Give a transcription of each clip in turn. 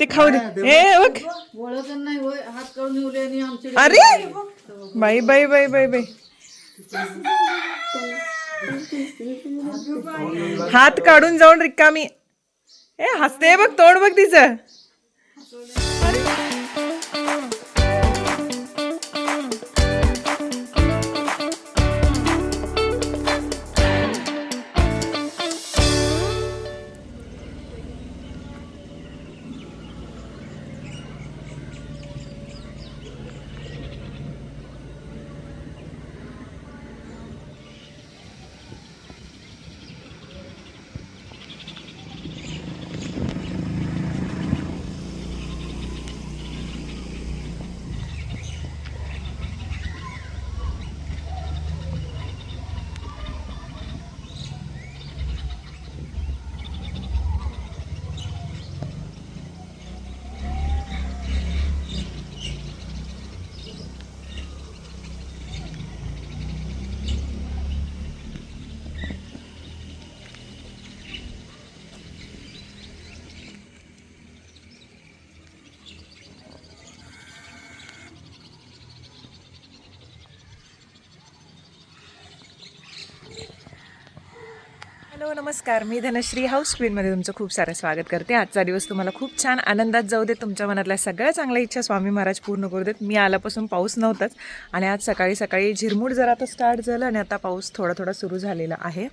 ते खाऊ दे. ए बघ. ओळख नाही होय हात काढून येऊ आणि आमची अरे! बाई बाई बाई बाई बाई. हात काढून जाऊन रिकामी. ए हसते बघ तोंड बघ तिचं. हॅलो नमस्कार. मी धनश्री हाऊस क्वीनमध्ये तुमचं खूप सारं स्वागत करते. आजचा दिवस तुम्हाला खूप छान आनंदात जाऊ देत. तुमच्या मनातल्या सगळ्या चांगल्या इच्छा स्वामी महाराज पूर्ण करू देत. मी आल्यापासून पाऊस नव्हताच आणि आज सकाळी सकाळी झिरमूड जरा आता स्टार्ट झालं आणि आता पाऊस थोडा थोडा सुरू झालेला आहे.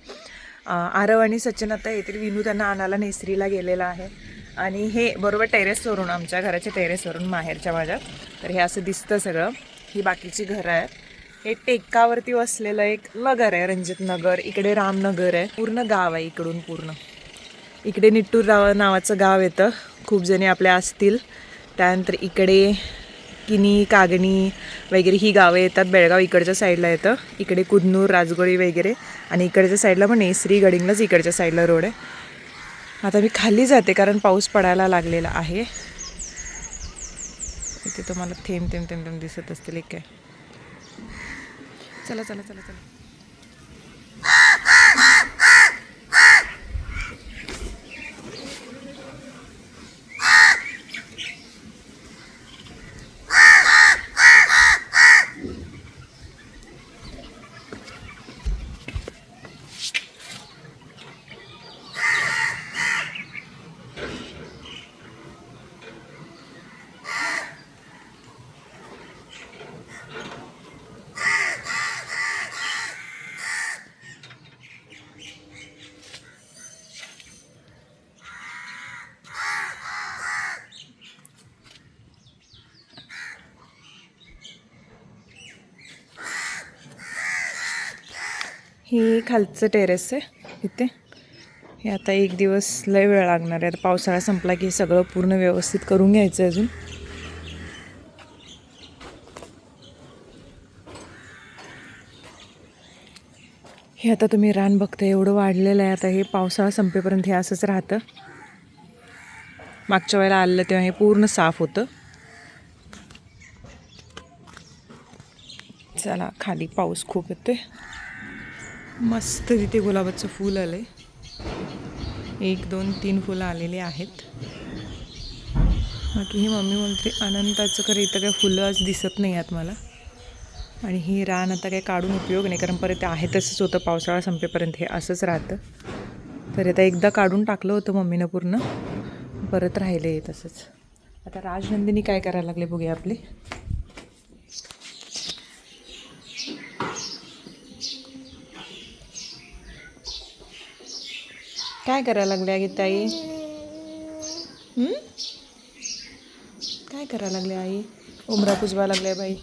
आरव आणि सचिन आता येतील विनू त्यांना आणायला नेसरीला गेलेला आहे. आणि हे बरोबर टेरेसवरून आमच्या घराच्या टेरेसवरून माहेरच्या माझ्या. तर हे असं दिसतं सगळं. ही बाकीची घरं आहेत. हे टेकावरती वसलेलं एक नगर आहे रणजित नगर. इकडे रामनगर आहे. पूर्ण गाव आहे इकडून पूर्ण. इकडे निट्टूर राव नावाचं गाव येतं. खूप जणी आपल्या असतील. त्यानंतर इकडे किनी कागणी वगैरे ही गावं येतात. बेळगाव इकडच्या साईडला येतं. इकडे कुदनूर राजगोळी वगैरे. आणि इकडच्या साईडला पण नेसरी गडिंगलाच इकडच्या साईडला रोड आहे. आता मी खाली जाते कारण पाऊस पडायला लागलेला आहे. इथे तुम्हाला थेंब थेंब थेंब थेंब दिसत असतील. एक काय? चला चला चला चला. ही खालचं टेरेस आहे. इथे. हे आता एक दिवस लय वेळ लागणार आहे. आता पावसाळा संपला की सगळं पूर्ण व्यवस्थित करून घ्यायचं आहे अजून. हे आता तुम्ही रान बघता एवढं वाढलेलं आहे. आता हे पावसाळा संपेपर्यंत हे असंच राहतं. मागच्या वेळेला आलं तेव्हा हे पूर्ण साफ होतं. चला खाली पाऊस खूप येतोय. मस्त तिथे गुलाबाचं फूल आलं आहे एक दोन तीन फुलं आलेली आहेत. बाकी ही मम्मी बोलते अनंताचं खरं इथं काही फुलं आज दिसत नाही आहेत मला. आणि ही रान आता काही काढून उपयोग नाही कारण परत ते आहे तसंच होतं पावसाळा संपेपर्यंत हे असंच राहतं. तर आता एकदा काढून टाकलं होतं मम्मीनं पूर्ण. परत राहिले तसंच. आता राजनंदिनी काय करायला लागले बघूया आपली. काय करायला लागल्या गी ताई? काय करायला लागल्या आई? उमरा पुजवा लागल्या बाई.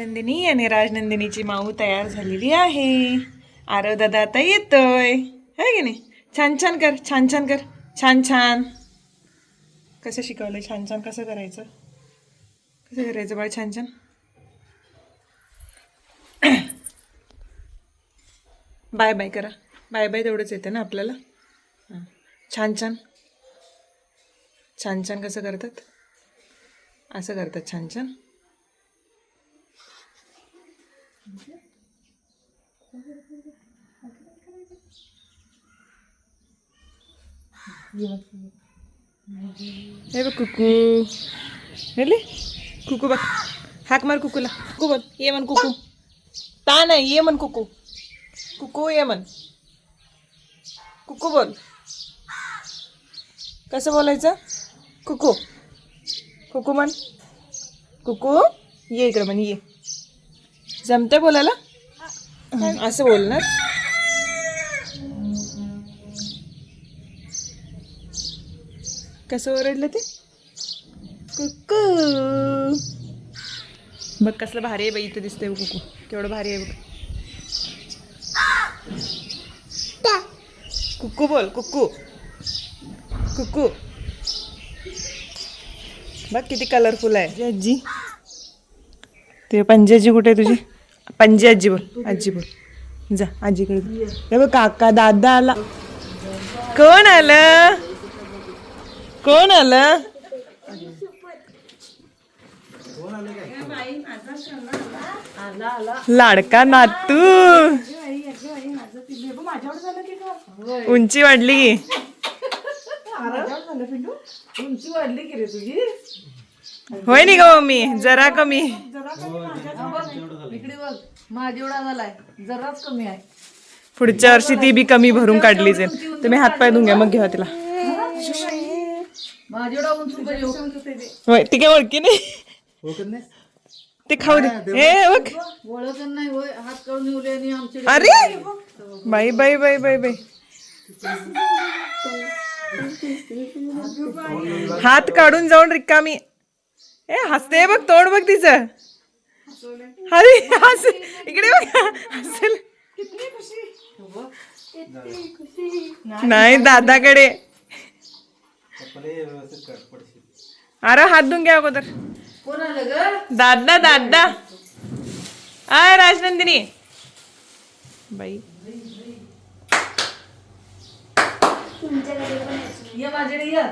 राजनंदिनी आणि राजनंदिनीची माऊ तयार झालेली आहे. आरव दादा आता येतोय. है की नाही? छान छान कर छान छान कर. छान छान. कसं शिकवलं छान छान कसं करायचं? कसं करायचं बाळ? छान छान. बाय बाय करा. बाय बाय तेवढंच येतं ना आपल्याला? हां. छान छान. छान छान कसं करतात? असं करतात. छान छान. हे बघ कुकू. हेले कुकू बघ. हाक मार कुकूला. कुकू बोल. ये म्हण कुकू. ता नाही ये म्हण कुकू. कुकू ये म्हण. कुकू बोल. कसं बोलायचं? कुकू. कुकू म्हण. कुकू ये इकडं म्हण ये. जमतंय बोलायला? असं बोलणार? कसं ओरडलं ते? कुकू. बघ कसलं भारी आहे बाई इथं दिसतंय कुकू. केवढं भारी आहे बघ. कुक्कू बोल कुक्कू कुक्कू बघ किती कलरफुल आहे. आजी. ते पंजी आजी कुठे आहे तुझी? पंजी आजी बोल आजी बोल. जा आजीकडे बघ काका दादा आला. कोण आलं? कोण आलं? लाडका नातू. उंची वाढली की. उंची वाढली की रे तुझी होय नी ग हो मी जरा कमी. इकडे बघ माझी एवढा झालाय जराच कमी आहे पुढच्या वर्षी ती बी कमी भरून काढली जाईल तुम्ही हात पाय धुऊन घ्या मग घेवा तिला माझी एवढा उंच उभं येऊ. होय ती काय ओळखी नाही? ते खाऊ दे. हे बघ. ओळखत नाही होय हात काढून येऊले आणि आमचे अरे! बाई बाई बाई बाई बाई. हात काढून जाऊन रिकामी. ए हसते बघ तोंड बघ तिचं. अरे हस. इकडे बघ. हसेल. नाही दादाकडे. अरे हात धुवून घ्या अगोदर. कोण आलं ग? दादा दादा. आय राजनंदिनी. बाई. ये माझ्याकडे ये.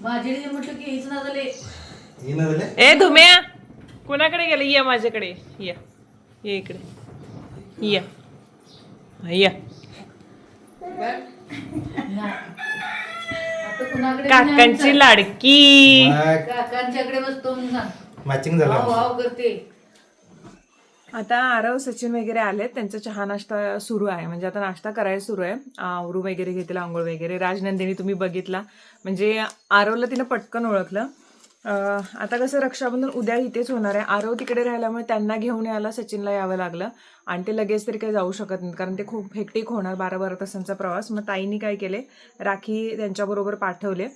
माझ्याकडे ये म्हटलं की हेच ना झाले ए धुम्या. कुणाकडे गेलं? ये माझ्याकडे. या. ये इकडे. या. या. कुणाकडे काकांची लाडकी. काकांच्याकडे बसतो मॅचिंग वाव झालं वाव करते. आता आरव सचिन वगैरे आले त्यांचा चहा नाश्ता सुरू आहे. म्हणजे आता नाश्ता करायला सुरू आहे. आवरू वगैरे घेतला आंघोळ वगैरे. राजनंदिनी तुम्ही बघितला. म्हणजे आरवला तिनं पटकन ओळखलं. आता कसं रक्षाबंधन उद्या इथेच होणार आहे. आरव तिकडे राहिल्यामुळे त्यांना घेऊन यायला सचिनला यावं लागलं. आणि ते लगेच तरी काही जाऊ शकत नाहीत. कारण ते खूप हेक्टिक होणार बारा बारा तासांचा प्रवास. मग ताईंनी काय केले? राखी त्यांच्याबरोबर पाठवले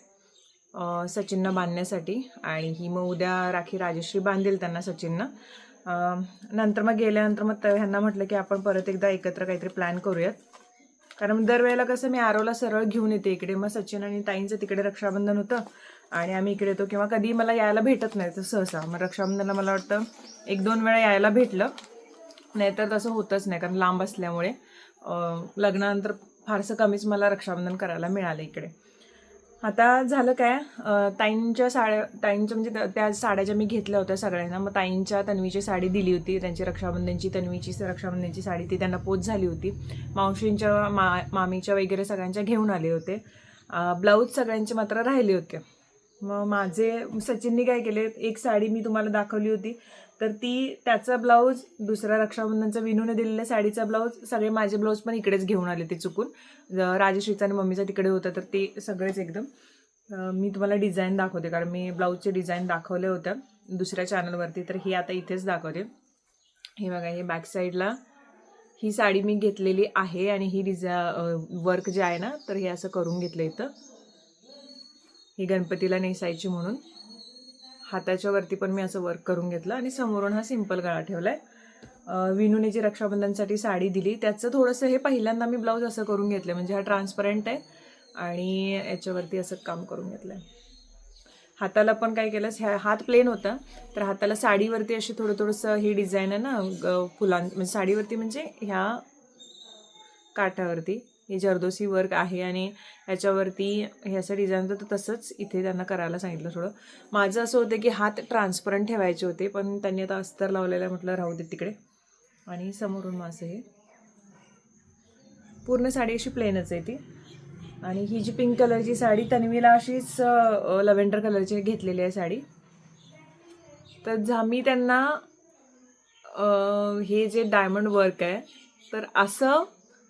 सचिननं बांधण्यासाठी. आणि ही मग उद्या राखी राजश्री बांधेल त्यांना सचिननं. नंतर मग गेल्यानंतर मग त- ह्यांना म्हटलं की आपण परत एकदा एकत्र काहीतरी प्लॅन करूयात. कारण दरवेळेला कसं मी आरोला सरळ घेऊन येते इकडे. मग सचिन आणि ताईंचं तिकडे रक्षाबंधन होतं. आणि आम्ही इकडे येतो किंवा कधी मला यायला भेटत नाही तर सहसा. मग रक्षाबंधनला मला वाटतं एक दोन वेळा यायला भेटलं. नाहीतर तसं होतच नाही कारण लांब असल्यामुळे. लग्नानंतर फारसं कमीच मला रक्षाबंधन करायला मिळालं इकडे. आता झालं काय? ताईंच्या साड्या ताईंच्या म्हणजे त्या साड्या ज्या मी घेतल्या होत्या सगळ्यांना मग ताईंच्या तन्वीची साडी दिली होती त्यांची रक्षाबंधनची तन्वीची रक्षाबंधनची साडी ती त्यांना पोच झाली होती. मावशींच्या मा मामीच्या वगैरे सगळ्यांच्या घेऊन आले होते. ब्लाऊज सगळ्यांचे मात्र राहिले होते. मग माझे सचिनने काय केले एक साडी मी तुम्हाला दाखवली होती. तर ती त्याचा ब्लाऊज दुसऱ्या रक्षाबंधनचा विनूने दिलेल्या साडीचा ब्लाऊज सगळे माझे ब्लाऊज पण इकडेच घेऊन आले ते चुकून. ज- राजश्रीचा आणि मम्मीचा तिकडे होतं तर ते सगळेच एकदम. मी तुम्हाला डिझाईन दाखवते कारण मी ब्लाऊजचे डिझाईन दाखवले होत्या दुसऱ्या चॅनलवरती तर ही आता इथेच दाखवते. हे बघा हे बॅक साईडला ही साडी मी घेतलेली आहे आणि ही डिझा वर्क जे आहे ना तर हे असं करून घेतलं इथं. ही गणपतीला नेसायची म्हणून. हाताच्या वरती पण मी असं वर्क करून घेतलं आणि समोरून हा सिंपल गळा ठेवला आहे विनूने जी रक्षाबंधनसाठी साडी दिली त्याचं थोडंसं हे पहिल्यांदा मी ब्लाऊज असं करून घेतलं म्हणजे हा ट्रान्सपरंट आहे आणि याच्यावरती असं काम करून घेतलं आहे हाताला पण काय केलं ह्या हात प्लेन होता तर हाताला साडीवरती अशी थोडं थोडंसं ही डिझाईन आहे ना ग- फुलां म्हणजे साडीवरती म्हणजे ह्या काठावरती. हे जरदोसी वर्क आहे आणि याच्यावरती हे असं डिझाईन होतं तसंच इथे त्यांना करायला सांगितलं थोडं. माझं असं होतं की हात ट्रान्सपरंट ठेवायचे होते पण त्यांनी आता अस्तर लावलेलं आहे म्हटलं राहू दे तिकडे. आणि समोरून माझं हे. पूर्ण साडी अशी प्लेनच आहे ती. आणि ही जी पिंक कलरची साडी तन्वीला अशीच लव्हेंडर कलरची घेतलेली आहे साडी. तर जा मी त्यांना हे जे डायमंड वर्क आहे तर असं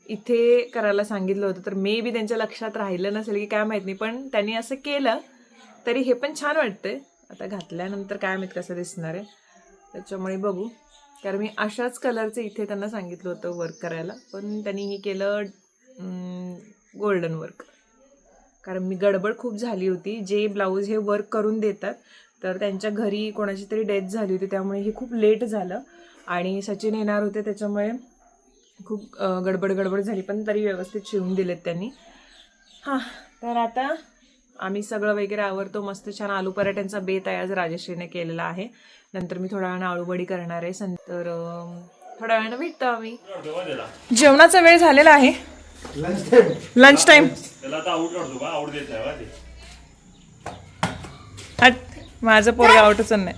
इथे करायला सांगितलं होतं. तर मे बी त्यांच्या लक्षात राहिलं नसेल की काय माहीत नाही पण त्यांनी असं केलं तरी हे पण छान वाटतंय. आता घातल्यानंतर काय माहीत कसं दिसणार आहे. त्याच्यामुळे बघू. कारण मी अशाच कलरचं इथे त्यांना सांगितलं होतं वर्क करायला पण त्यांनी हे केलं गोल्डन वर्क कारण मी गडबड खूप झाली होती. जे ब्लाऊज हे वर्क करून देतात तर त्यांच्या घरी कोणाची तरी डेथ झाली होती त्यामुळे हे खूप लेट झालं. आणि सचिन येणार होते त्याच्यामुळे खूप गडबड गडबड झाली पण तरी व्यवस्थित शिवून दिलेत त्यांनी. हां तर आता आम्ही सगळं वगैरे आवरतो मस्त छान आलू पराठ्यांचा बेत आहे आज राजश्रीने केलेला आहे. नंतर मी थोड्या वेळानं आळूवडी करणार आहे सन तर अं, थोड्या वेळानं भेटतो आम्ही. जेवणाचा वेळ झालेला आहे. लंच टाइम हट माझं पोरगा आवटच नाही.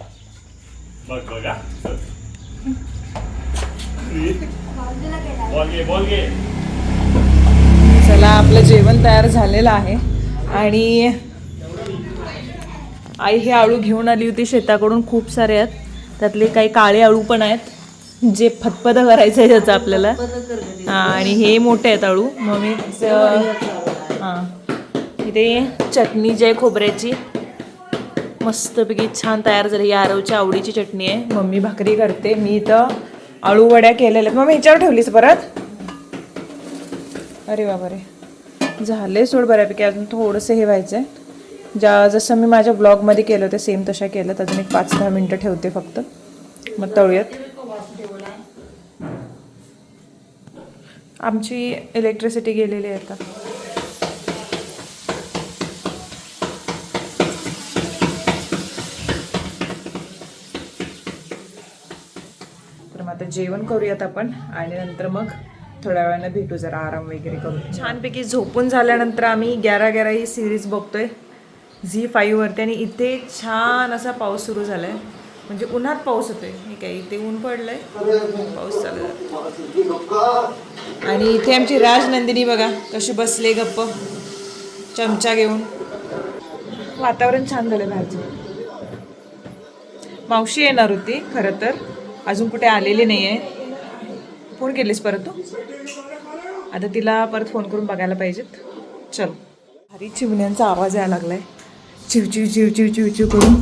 चला आपलं जेवण तयार झालेलं आहे. आणि आई हे आळू घेऊन आली होती शेताकडून खूप सारे आहेत. त्यातले काही काळे आळू पण आहेत जे फतफद करायचं आहे त्याचं आपल्याला. हां आणि हे मोठे आहेत आळू. मग मी हां. इथे चटणी जी आहे खोबऱ्याची मस्तपैकी छान तयार झाली. ही आरवच्या आवडीची चटणी आहे. मम्मी भाकरी करते. मी इथं आळू वड्या केलेल्या. आहेत मग ह्याच्यावर ठेवलीस परत? अरे बाबा रे झाले सोड बऱ्यापैकी. अजून थोडंसं हे व्हायचं आहे ज्या जसं मी माझ्या ब्लॉगमध्ये केलं होतं सेम तशा केलं अजून एक पाच दहा मिनटं ठेवते फक्त. मग तळूयात. आमची इलेक्ट्रिसिटी गेलेली आहे आता तर मग आता जेवण करूयात आपण आणि नंतर मग थोड्या वेळानं भेटू जरा आराम वगैरे करू छानपैकी झोपून झाल्यानंतर आम्ही ग्यारा ग्यारा ही सिरीज बघतोय. झी फाईव्हवरती आणि इथे छान असा पाऊस सुरू झालाय. म्हणजे उन्हात पाऊस होतोय. हे काय इथे ऊन पडलंय. पाऊस चालू झाला. आणि इथे आमची राजनंदिनी बघा कशी बसले गप्प. चमचा घेऊन. वातावरण छान झालं बाहेरचं. मावशी येणार होती खरं तर. अजून कुठे आलेली नाही आहे फोन केलीस परत तू? आता तिला परत फोन करून बघायला पाहिजेत. चल. भारी चिमण्यांचा आवाज यायला लागलाय. चिव चिव चिव चिव चिव चिव करून.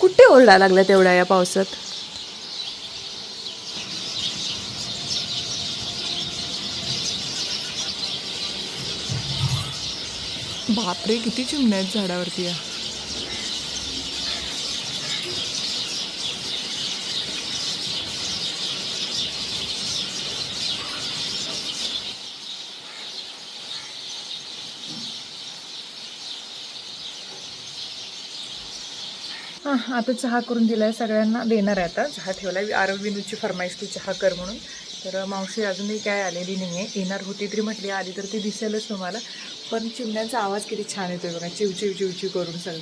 कुठे ओरडा लागला तेवढ्या या पावसात? बापरे किती चिमण्या आहेत झाडावरती या. आता चहा करून दिला आहे सगळ्यांना. देणार आहे आता. चहा ठेवला आहे आरविनूची फरमाईश की चहा कर म्हणून. तर मावशी अजूनही काय आलेली नाही आहे येणार होती तरी म्हटली आली तर ती दिसेलच तुम्हाला. पण चिमण्यांचा आवाज किती छान येतोय बघा. चिवचिव चिव करून सगळं.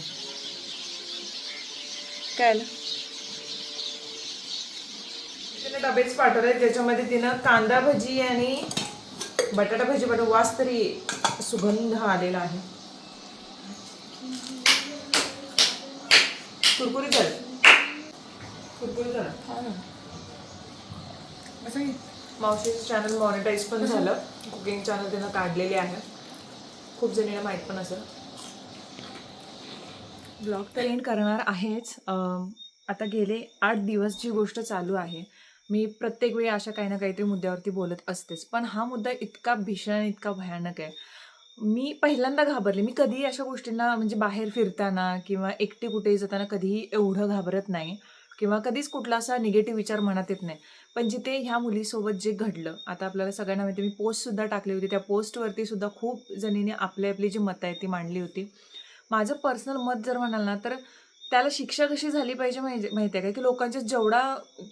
काय आलं? तिने डबेच पाठवले ज्याच्यामध्ये तिनं कांदा भजी आणि बटाटा भजी बटाटा वास तरी सुगंध आलेला आहे. कुरकुरीत झालं. कुरकुरीत झालं. असं मावशीचं चॅनल मॉनिटाईज पण झालं. कुकिंग चॅनल तिनं काढलेले आहे. खूप जणींना माहीत पण असेल. ब्लॉग तर एंड करणार आहेच. अं, आता गेले आठ दिवस जी गोष्ट चालू आहे. मी प्रत्येक वेळी अशा काही ना काहीतरी मुद्द्यावरती बोलत असतेच. पण हा मुद्दा इतका भीषण आणि इतका भयानक आहे. मी पहिल्यांदा घाबरले. मी कधीही अशा गोष्टींना म्हणजे बाहेर फिरताना किंवा एकटी कुठेही जाताना कधीही एवढं घाबरत नाही किंवा कधीच कुठला असा निगेटिव्ह विचार मनात येत नाही. पण जिथे ह्या मुलीसोबत जे घडलं आता आपल्याला सगळ्यांना माहिती मी पोस्टसुद्धा टाकली होती. त्या पोस्टवरती सुद्धा खूप जणींनी आपली आपली जी मतं आहेत ती मांडली होती. माझं पर्सनल मत जर म्हणाल ना तर त्याला शिक्षा कशी झाली पाहिजे माहिती माहिती आहे का? की लोकांच्या जेवढा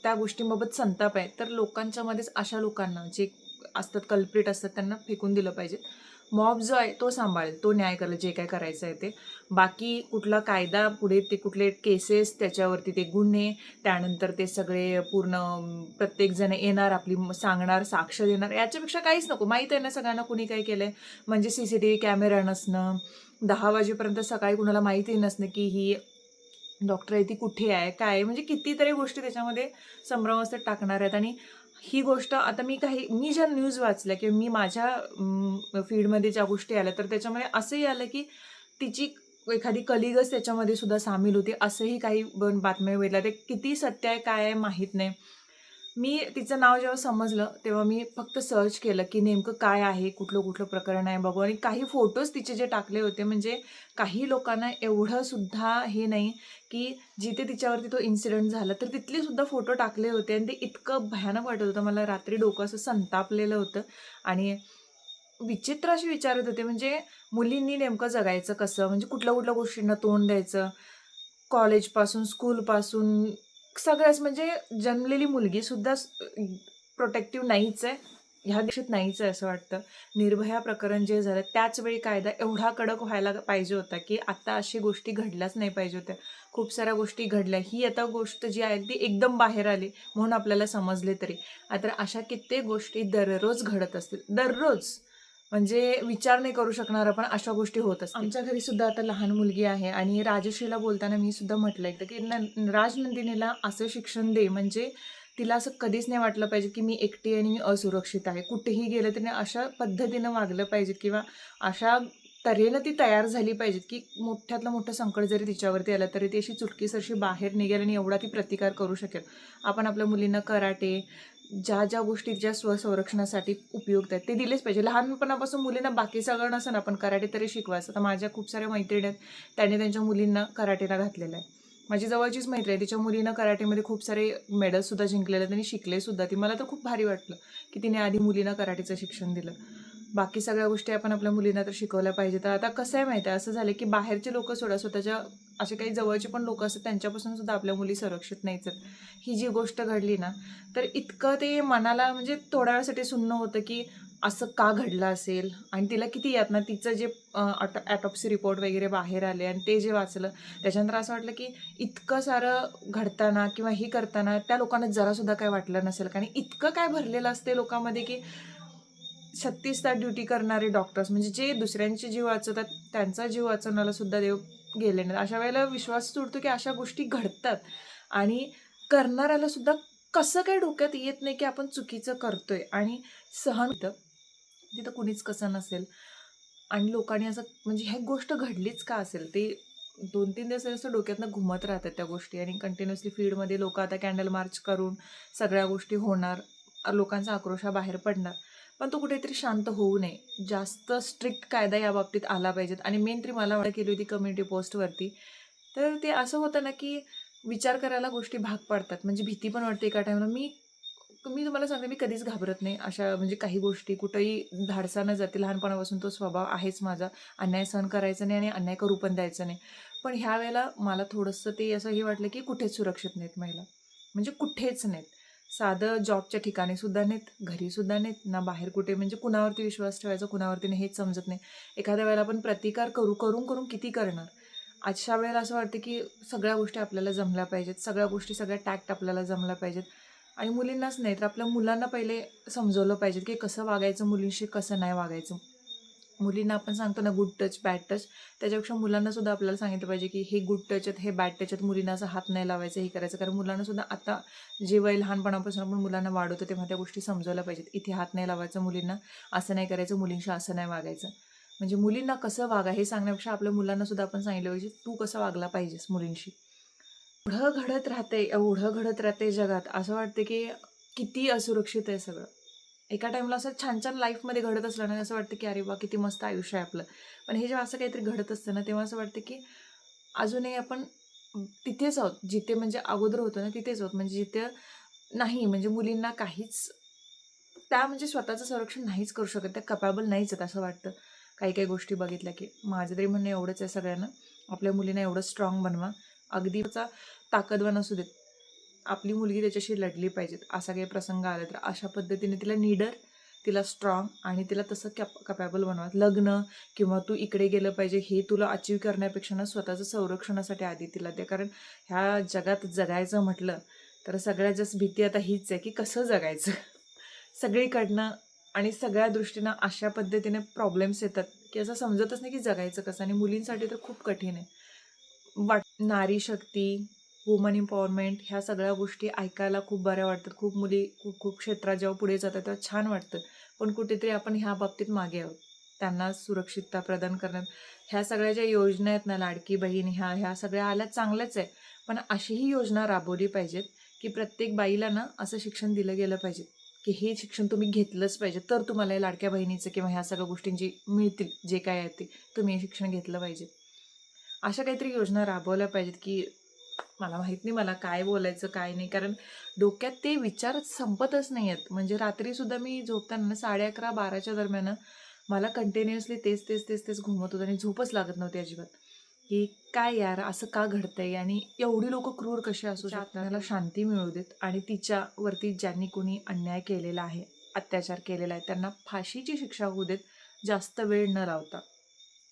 त्या गोष्टींबाबत संताप आहे तर लोकांच्यामध्येच अशा लोकांना जे असतात कल्प्रिट असतात त्यांना फेकून दिलं पाहिजे. मॉब जो आहे तो सांभाळेल तो न्याय करेल जे काय करायचं आहे ते. बाकी कुठला कायदा पुढे ते कुठले केसेस त्याच्यावरती ते गुन्हे त्यानंतर ते सगळे पूर्ण प्रत्येकजण येणार आपली सांगणार साक्ष देणार याच्यापेक्षा काहीच नको. माहीत आहे ना सगळ्यांना कुणी काय केलं आहे म्हणजे C C T V camera नसणं दहा वाजेपर्यंत सकाळी कुणाला माहिती नसणं की ही डॉक्टर आहे ती कुठे आहे काय आहे? म्हणजे कितीतरी गोष्टी त्याच्यामध्ये संभ्रमावस्थेत टाकणार आहेत. आणि ही गोष्ट आता मी काही मी ज्या न्यूज वाचल्या किंवा मी माझ्या फीडमध्ये ज्या गोष्टी आल्या तर त्याच्यामध्ये असंही आलं की तिची एखादी कलिगच त्याच्यामध्ये सुद्धा सामील होती. असंही काही बातम्या वेळेला ते किती सत्य आहे काय आहे माहीत नाही. मी तिचं नाव जेव्हा समजलं तेव्हा मी फक्त सर्च केलं की नेमकं काय आहे कुठलं कुठलं प्रकरण आहे बघू आणि काही फोटोज तिचे जे टाकले होते म्हणजे काही लोकांना एवढं सुद्धा हे नाही की जिथे तिच्यावरती तो इन्सिडेंट झाला तर तिथले सुद्धा फोटो टाकले होते. आणि ते इतकं भयानक वाटत होतं. मला रात्री डोकं असं संतापलेलं होतं. आणि विचित्र असे विचारत होते म्हणजे मुलींनी नेमकं जगायचं कसं? म्हणजे कुठल्या कुठल्या गोष्टींना तोंड द्यायचं? कॉलेजपासून स्कूलपासून सगळ्याच म्हणजे जन्मलेली मुलगीसुद्धा प्रोटेक्टिव्ह नाहीच आहे. ह्या देशात नाहीच आहे असं वाटतं. निर्भया प्रकरण जे झालं त्याच वेळी कायदा एवढा कडक व्हायला पाहिजे होता की आता अशी गोष्टी घडल्याच नाही पाहिजे होत्या. खूप साऱ्या गोष्टी घडल्या. ही आता गोष्ट जी आहे ती एकदम बाहेर आली म्हणून आपल्याला समजले तरी. आता अशा कित्येक गोष्टी दररोज घडत असतील. दररोज. म्हणजे विचार नाही करू शकणार आपण अशा गोष्टी होत असतात आमच्या घरी सुद्धा आता लहान मुलगी आहे आणि राजश्रीला बोलताना मी सुद्धा म्हटलं एकदा की न राजनंदिनीला असं शिक्षण दे म्हणजे तिला असं कधीच नाही वाटलं पाहिजे की मी एकटी आणि मी असुरक्षित आहे. कुठेही गेलं तरी अशा पद्धतीनं वागलं पाहिजे किंवा अशा तऱ्हेनं ती तयार झाली पाहिजेत की मोठ्यातलं मोठं संकट जरी तिच्यावरती आलं तरी ती अशी चुटकीसरशी बाहेर निघेल आणि एवढा ती प्रतिकार करू शकेल. आपण आपल्या मुलींना कराटे ज्या ज्या गोष्टी ज्या स्वसंरक्षणासाठी उपयुक्त आहेत ते दिलेच पाहिजे. लहानपणापासून मुलींना बाकी सगळं नसं ना पण कराटे तरी शिकवायचं. तर माझ्या खूप साऱ्या मैत्रिणी आहेत त्यांनी त्यांच्या मुलींना कराटेला घातलेलं आहे. माझी जवळचीच मैत्री आहे तिच्या मुलीनं कराटेमध्ये खूप सारे मेडल्ससुद्धा जिंकलेले आहेत आणि शिकलेसुद्धा. ती मला तर खूप भारी वाटलं की तिने आधी मुलींना कराटेचं शिक्षण दिलं. बाकी सगळ्या गोष्टी आपण आपल्या मुलींना तर शिकवल्या पाहिजे तर आता कसं आहे माहिती आहे? असं झालं की बाहेरचे लोक सोडा स्वतःच्या असे काही जवळचे पण लोक असतात त्यांच्यापासून सुद्धा आपल्या मुली संरक्षित नाहीच आहेत ही जी गोष्ट घडली ना तर इतकं ते मनाला म्हणजे थोड्या वेळासाठी सुन्न होतं की असं का घडलं असेल? आणि तिला किती यातना तिचं जे ॲटॉप्सी रिपोर्ट वगैरे बाहेर आले आणि ते जे वाचलं त्याच्यानंतर असं वाटलं की इतकं सारं घडताना किंवा हे करताना त्या लोकांना जरासुद्धा काय वाटलं नसेल. कारण इतकं काय भरलेलं असते लोकांमध्ये की छत्तीस तास ड्युटी करणारे डॉक्टर्स म्हणजे जे दुसऱ्यांचे जीव वाचवतात त्यांचा जीव वाचवण्याला सुद्धा देव गेले नाही अशा वेळेला विश्वास तुटतो की अशा गोष्टी घडतात. आणि करणाऱ्याला सुद्धा कसं काय डोक्यात येत नाही की आपण चुकीचं करतोय? आणि सहन तिथं कुणीच कसं नसेल. आणि लोकांनी असं म्हणजे ह्या गोष्ट घडलीच का असेल? ते दोन तीन दिवस असं डोक्यातनं घुमत राहतात त्या गोष्टी. आणि कंटिन्युअसली फीडमध्ये लोक आता कॅन्डल मार्च करून सगळ्या गोष्टी होणार. लोकांचा आक्रोश हा बाहेर पडणार. पण तो कुठेतरी शांत होऊ नये. जास्त स्ट्रिक्ट कायदा या बाबतीत आला पाहिजेत. आणि मेन तरी मला वाटत केली होती कम्युनिटी पोस्टवरती तर ते असं होतं ना की विचार करायला गोष्टी भाग पाडतात. म्हणजे भीती पण वाटते एका टाईमला मी मी तुम्हाला सांगते मी कधीच घाबरत नाही. अशा म्हणजे काही गोष्टी कुठंही धाडसानं जाते. लहानपणापासून तो स्वभाव आहेच माझा. अन्याय सहन करायचा नाही आणि अन्याय करू पण द्यायचं नाही. पण ह्या वेळेला मला थोडंसं ते असं हे वाटलं की कुठेच सुरक्षित नाहीत महिला. म्हणजे कुठेच नाहीत. साधं जॉबच्या ठिकाणी सुद्धा नाहीत घरी सुद्धा नाहीत ना बाहेर कुठे. म्हणजे कुणावरती विश्वास ठेवायचा कुणावरती नाही हेच समजत नाही. एखाद्या वेळेला आपण प्रतिकार करू करून करून किती करणार? आजच्या वेळेला असं वाटतं की सगळ्या गोष्टी आपल्याला जमल्या पाहिजेत सगळ्या गोष्टी सगळ्या टॅक्ट आपल्याला जमल्या पाहिजेत. आणि मुलींनाच नाही तर आपल्या मुलांना पहिले समजवलं पाहिजे की कसं वागायचं मुलींशी कसं नाही वागायचं. मुलींना आपण सांगतो ना गुड टच बॅड टच त्याच्यापेक्षा मुलांना सुद्धा आपल्याला सांगितलं पाहिजे की हे गुड टच आहेत हे बॅड टच आहेत मुलींना असं हात नाही लावायचं हे करायचं. कारण मुलांना सुद्धा आता जे वय लहानपणापासून आपण मुलांना वाढवतो तेव्हा त्या गोष्टी समजवल्या पाहिजेत. इथे हात नाही लावायचं मुलींना असं नाही करायचं मुलींशी असं नाही वागायचं. म्हणजे मुलींना कसं वागा हे सांगण्यापेक्षा आपल्या मुलांना सुद्धा आपण सांगितलं पाहिजे तू कसं वागला पाहिजेस मुलींशी? एवढं घडत राहते एवढं घडत राहते जगात. असं वाटतं की किती असुरक्षित आहे सगळं. एका टाईमला असं छान छान लाईफमध्ये घडत असलं ना असं वाटतं की अरे वा किती मस्त आयुष्य आहे आपलं. पण हे जेव्हा असं काहीतरी घडत असतं ना तेव्हा असं वाटतं की अजूनही आपण तिथेच आहोत. जिथे म्हणजे अगोदर होतो ना तिथेच आहोत. म्हणजे जिथे नाही म्हणजे मुलींना काहीच त्या म्हणजे स्वतःचं संरक्षण नाहीच करू शकत. त्या कपॅबल नाहीच आहेत असं वाटतं. काही काही गोष्टी बघितल्या की माझं तरी म्हणणं एवढंच आहे सगळ्यांना. आपल्या मुलींना एवढं स्ट्रॉंग बनवा. अगदी ताकदवान असू देत. आपली मुलगी त्याच्याशी लढली पाहिजेत असा काही प्रसंग आला तर अशा पद्धतीने तिला निडर तिला स्ट्रॉंग आणि तिला तसं कॅप कपॅबल बनवा. लग्न किंवा तू इकडे गेलं पाहिजे हे तुला अचीव करण्यापेक्षा ना स्वतःचं संरक्षणासाठी आधी तिला ते कारण ह्या जगात जगायचं म्हटलं तर सगळ्यात जास्त भीती आता हीच आहे की कसं जगायचं? सगळीकडनं आणि सगळ्या दृष्टीनं अशा पद्धतीने प्रॉब्लेम्स येतात की असं समजतच नाही की जगायचं कसं आणि मुलींसाठी तर खूप कठीण आहे. वाट नारी शक्ती वुमन एम्पॉवरमेंट ह्या सगळ्या गोष्टी ऐकायला खूप बऱ्या वाटतात. खूप मुली खूप खूप क्षेत्रात जेव्हा पुढे जातात तेव्हा छान वाटतं. पण कुठेतरी आपण ह्या बाबतीत मागे आहोत. त्यांना सुरक्षितता प्रदान करण्यात ह्या सगळ्या ज्या योजना आहेत ना लाडकी बहीण ह्या ह्या सगळ्या आल्या चांगल्याच आहे पण अशीही योजना राबवली पाहिजेत की प्रत्येक बाईला ना असं शिक्षण दिलं गेलं पाहिजे की हे शिक्षण तुम्ही घेतलंच पाहिजे. तर तुम्हाला या लाडक्या बहिणीचं किंवा ह्या सगळ्या गोष्टींची मिळतील जे काय आहे ते तुम्ही हे शिक्षण घेतलं पाहिजे. अशा काहीतरी योजना राबवल्या पाहिजेत की मला माहीत नाही मला काय बोलायचं काय नाही. कारण डोक्यात ते विचार संपतच नाही आहेत म्हणजे रात्रीसुद्धा मी झोपताना ना साडे अकरा बाराच्या दरम्यान मला कंटिन्युअसली तेच तेच तेच तेच घुमत होतं आणि झोपच लागत नव्हती अजिबात. की काय यार असं का घडतंय? आणि एवढी लोक क्रूर कशी असू शकतात? त्याला शांती मिळू देत. आणि तिच्यावरती ज्यांनी कोणी अन्याय केलेला आहे अत्याचार केलेला आहे त्यांना फाशीची शिक्षा होऊ देत. जास्त वेळ न लावता.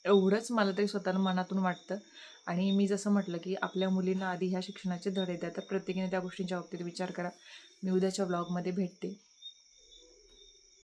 एवढंच मला तरी स्वतःला मनातून वाटतं. आणि मी जसं म्हटलं की आपल्या मुलींना आधी ह्या शिक्षणाचे धडे द्या तर प्रत्येकीने त्या गोष्टींच्या बाबतीत विचार करा. मी उद्याच्या ब्लॉगमध्ये भेटते.